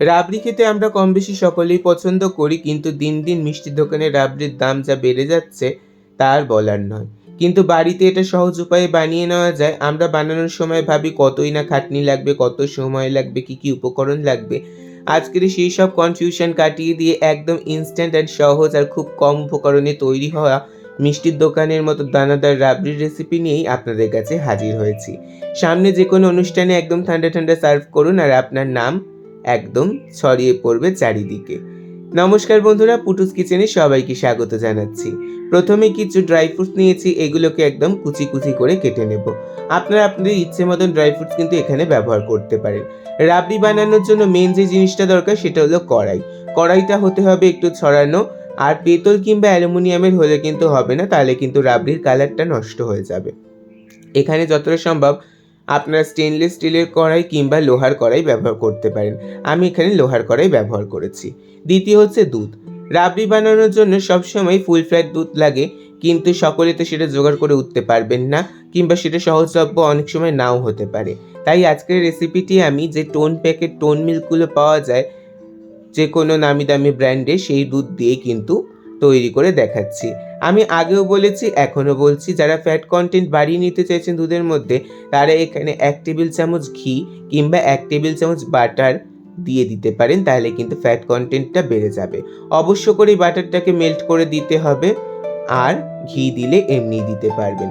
রাবড়ি খেতে আমরা কম বেশি সকলেই পছন্দ করি, কিন্তু দিন দিন মিষ্টির দোকানে রাবড়ির দাম যা বেড়ে যাচ্ছে, তা আর বলার নয়। কিন্তু বাড়িতে এটা সহজ উপায়ে বানিয়ে নেওয়া যায়। আমরা বানানোর সময় ভাবি কতই না খাটনি লাগবে, কত সময় লাগবে, কি কি উপকরণ লাগবে। আজকের সেই সব কনফিউশন কাটিয়ে দিয়ে একদম ইনস্ট্যান্ট অ্যান্ড সহজ আর খুব কম উপকরণে তৈরি হওয়া মিষ্টির দোকানের মতো দানাদার রাবড়ির রেসিপি নিয়েই আপনাদের কাছে হাজির হয়েছি। সামনে যে কোনো অনুষ্ঠানে একদম ঠান্ডা ঠান্ডা সার্ভ করুন আর আপনার নাম একদম ছড়িয়ে পড়বে চারিদিকে। নমস্কার বন্ধুরা, পুটুস কিচেনে সবাইকে স্বাগত জানাচ্ছি। প্রথমে কিছু ড্রাই ফ্রুটস নিয়েছি, এগুলোকে একদম কুচি কুচি করে কেটে নেব। আপনারা আপনাদের ইচ্ছে মতন ড্রাই ফ্রুটস কিন্তু এখানে ব্যবহার করতে পারেন। রাবড়ি বানানোর জন্য মেন যে জিনিসটা দরকার সেটা হলো কড়াই। কড়াইটা হতে হবে একটু ছড়ানো, আর পেতল কিংবা অ্যালুমিনিয়ামের হলে কিন্তু হবে না, তাহলে কিন্তু রাবড়ির কালারটা নষ্ট হয়ে যাবে। এখানে যতটা সম্ভব আপনারা স্টেনলেস স্টিলের কড়াই কিংবা লোহার কড়াই ব্যবহার করতে পারেন। আমি এখানে লোহার কড়াই ব্যবহার করেছি। দ্বিতীয় হচ্ছে দুধ। রাবড়ি বানানোর জন্য সবসময় ফুল ফ্ল্যাট দুধ লাগে, কিন্তু সকলে তো সেটা জোগাড় করে উঠতে পারবেন না, কিংবা সেটা সহজলভ্য অনেক সময় নাও হতে পারে। তাই আজকের রেসিপিটি আমি যে টোন প্যাকেট টোন মিল্কগুলো পাওয়া যায়, যে কোনো নামি দামি ব্র্যান্ডে সেই দুধ দিয়ে কিন্তু তৈরি করে দেখাচ্ছি। আমি আগেও বলেছি, এখনও বলছি, যারা ফ্যাট কন্টেন্ট বাড়িয়ে নিতে চাইছেন দুধের মধ্যে, তারা এখানে এক টেবিল চামচ ঘি কিংবা এক টেবিল চামচ বাটার দিয়ে দিতে পারেন, তাহলে কিন্তু ফ্যাট কন্টেন্টটা বেড়ে যাবে। অবশ্য করে বাটারটাকে মেল্ট করে দিতে হবে, আর ঘি দিলে এমনি দিতে পারবেন।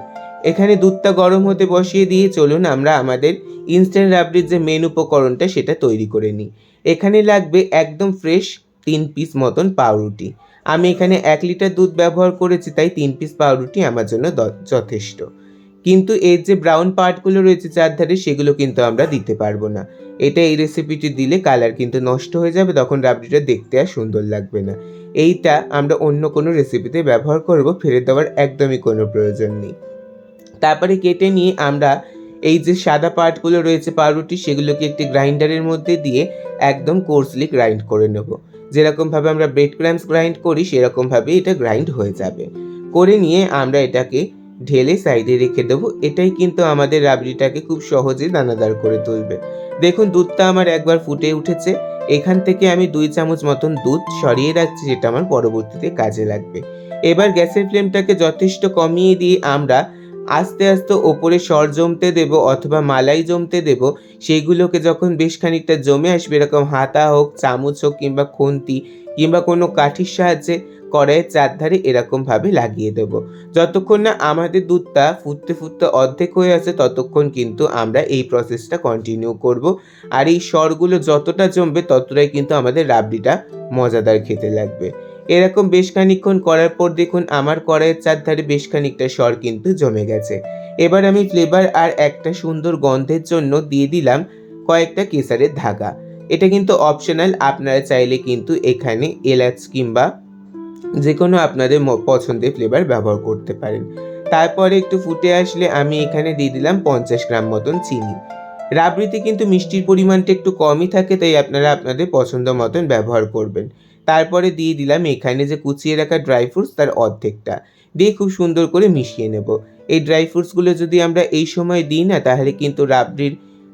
এখানে দুধটা গরম হতে বসিয়ে দিয়ে চলুন আমরা আমাদের ইনস্ট্যান্ট রাবড়ির যে মেন উপকরণটা, সেটা তৈরি করে নিই। এখানে লাগবে একদম ফ্রেশ তিন পিস মতন পাউরুটি। আমি এখানে এক লিটার দুধ ব্যবহার করেছি, তাই তিন পিস পাউরুটি আমার জন্য যথেষ্ট। কিন্তু এর যে ব্রাউন পার্টগুলো রয়েছে চারধারে সেগুলো কিন্তু আমরা দিতে পারব না। এটা এই রেসিপিটি দিলে কালার কিন্তু নষ্ট হয়ে যাবে, তখন রাবড়িটা দেখতে আর সুন্দর লাগবে না। এইটা আমরা অন্য কোনো রেসিপিতে ব্যবহার করব ফেলে দেওয়ার একদমই কোনো প্রয়োজন নেই। তারপরে কেটে নিয়ে আমরা এই যে সাদা পার্টগুলো রয়েছে পাউরুটি, সেগুলোকে একটি গ্রাইন্ডারের মধ্যে দিয়ে একদম কোর্সলি গ্রাইন্ড করে নেব। যেরকমভাবে আমরা ব্রেড ক্রামস গ্রাইন্ড করি সেরকমভাবে এটা গ্রাইন্ড হয়ে যাবে। করে নিয়ে আমরা এটাকে ঢেলে সাইডে রেখে দেবো। এটাই কিন্তু আমাদের রাবড়িটাকে খুব সহজে দানাদার করে তুলবে। দেখুন, দুধটা আমার একবার ফুটে উঠেছে। এখান থেকে আমি দুই চামচ মতন দুধ সরিয়ে রাখছি, যেটা আমার পরবর্তীতে কাজে লাগবে। এবার গ্যাসের ফ্লেমটাকে যথেষ্ট কমিয়ে দিয়ে আমরা আস্তে আস্তে ওপরে সর জমতে দেব অথবা মালাই জমতে দেব সেইগুলোকে যখন বেশ খানিকটা জমে আসবে, এরকম হাতা হোক, চামচ হোক কিংবা খুন্তি কিংবা কোনো কাঠির সাহায্যে কড়াইয়ের চারধারে এরকমভাবে লাগিয়ে দেব। যতক্ষণ না আমাদের দুধটা ফুটতে ফুটতে অর্ধেক হয়ে আছে ততক্ষণ কিন্তু আমরা এই প্রসেসটা কন্টিনিউ করব। আর এই সরগুলো যতটা জমবে, ততটাই কিন্তু আমাদের রাবড়িটা মজাদার খেতে লাগবে। এরকম বেশ খানিকক্ষণ করার পর দেখুন আমার কড়াইয়ের চারধারে বেশ খানিকটা সর কিন্তু জমে গেছে। এবার আমি ফ্লেভার আর একটা সুন্দর গন্ধের জন্য দিয়ে দিলাম কয়েকটা কেসারের ধাগা। এটা কিন্তু অপশনাল আপনারা চাইলে কিন্তু এখানে এলাচ কিংবা যে কোনো আপনাদের পছন্দের ফ্লেভার ব্যবহার করতে পারেন। তারপরে একটু ফুটে আসলে আমি এখানে দিয়ে দিলাম পঞ্চাশ গ্রাম মতন চিনি। রাবড়িতে কিন্তু মিষ্টির পরিমাণটা একটু কমই থাকে, তাই আপনারা আপনাদের পছন্দ মতন ব্যবহার করবেন। তারপরে দিয়ে দিলাম এখানে যে কুচিয়ে রাখা ড্রাই ফ্রুটস তার অর্ধেকটা। দিয়ে খুব সুন্দর করে মিশিয়ে নেব। এই ড্রাই ফ্রুটসগুলো যদি আমরা এই সময় দিই না, তাহলে কিন্তু রাবড়ির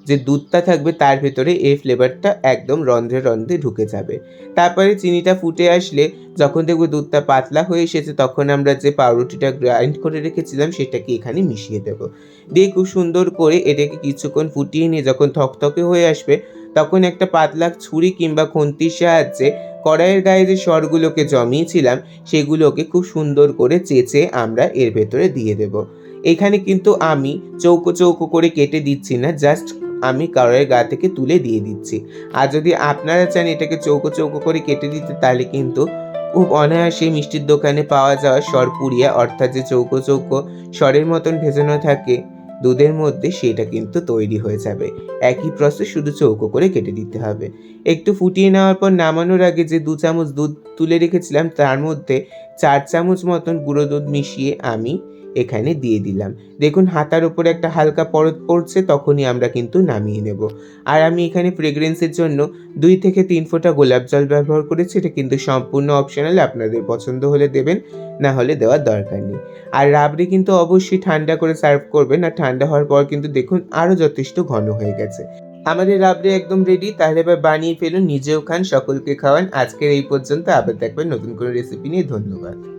যে দুধটা থাকবে তার ভেতরে এই ফ্লেভারটা একদম রন্ধ্রে রন্ধ্রে ঢুকে যাবে। তারপরে চিনিটা ফুটে আসলে যখন দেখব দুধটা পাতলা হয়ে এসেছে তখন আমরা যে পাউরুটিটা গ্রাইন্ড করে রেখেছিলাম সেটাকে এখানে মিশিয়ে দেবো। দিয়ে খুব সুন্দর করে এটাকে কিছুক্ষণ ফুটিয়ে নিয়ে যখন থকথকে হয়ে আসবে তখন একটা পাতলা ছুরি কিংবা খুন্তির সাহায্যে কড়াইয়ের গায়ে যে স্বরগুলোকে জমিয়েছিলাম সেগুলোকে খুব সুন্দর করে চেঁচে আমরা এর ভেতরে দিয়ে দেব। এখানে কিন্তু আমি চৌকো চৌকো করে কেটে দিচ্ছি না, জাস্ট আমি কারোর গা থেকে তুলে দিয়ে দিচ্ছি। আর যদি আপনারা চান এটাকে চৌকো চৌকো করে কেটে দিতে, তাহলে কিন্তু খুব অনায়াসে মিষ্টির দোকানে পাওয়া যাওয়া সরপুরিয়া অর্থাৎ যে চৌকো চৌকো স্বরের মতন ভেজানো থাকে, দুধের মধ্যে সেটা কিন্তু তৈরি হয়ে যাবে। একই প্রসেস শুধু চৌকো করে কেটে দিতে হবে। একটু ফুটিয়ে নেওয়ার পর নামানোর আগে যে দু চামচ দুধ তুলে রেখেছিলাম, তার মধ্যে চার চামচ মতন গুঁড়ো দুধ মিশিয়ে আমি এখানে দিয়ে দিলাম। দেখুন, হাতার উপরে একটা হালকা পরত পড়ছে, তখনই আমরা কিন্তু নামিয়ে নেব। আর আমি এখানে ফ্রেগ্রেন্সের জন্য দুই থেকে তিন ফোঁটা গোলাপ জল ব্যবহার করেছি। এটা কিন্তু সম্পূর্ণ অপশনাল আপনাদের পছন্দ হলে দেবেন, না হলে দেওয়ার দরকার নেই। আর রাবড়ি কিন্তু অবশ্যই ঠান্ডা করে সার্ভ করবেন, আর ঠান্ডা হওয়ার পর কিন্তু দেখুন আরও যথেষ্ট ঘন হয়ে গেছে। আমাদের রাবড়ি একদম রেডি তাহলে এবার বানিয়ে ফেলুন, নিজেও খান, সকলকে খাওয়ান। আজকের এই পর্যন্ত, আবার দেখবেন নতুন কোনো রেসিপি নিয়ে। ধন্যবাদ।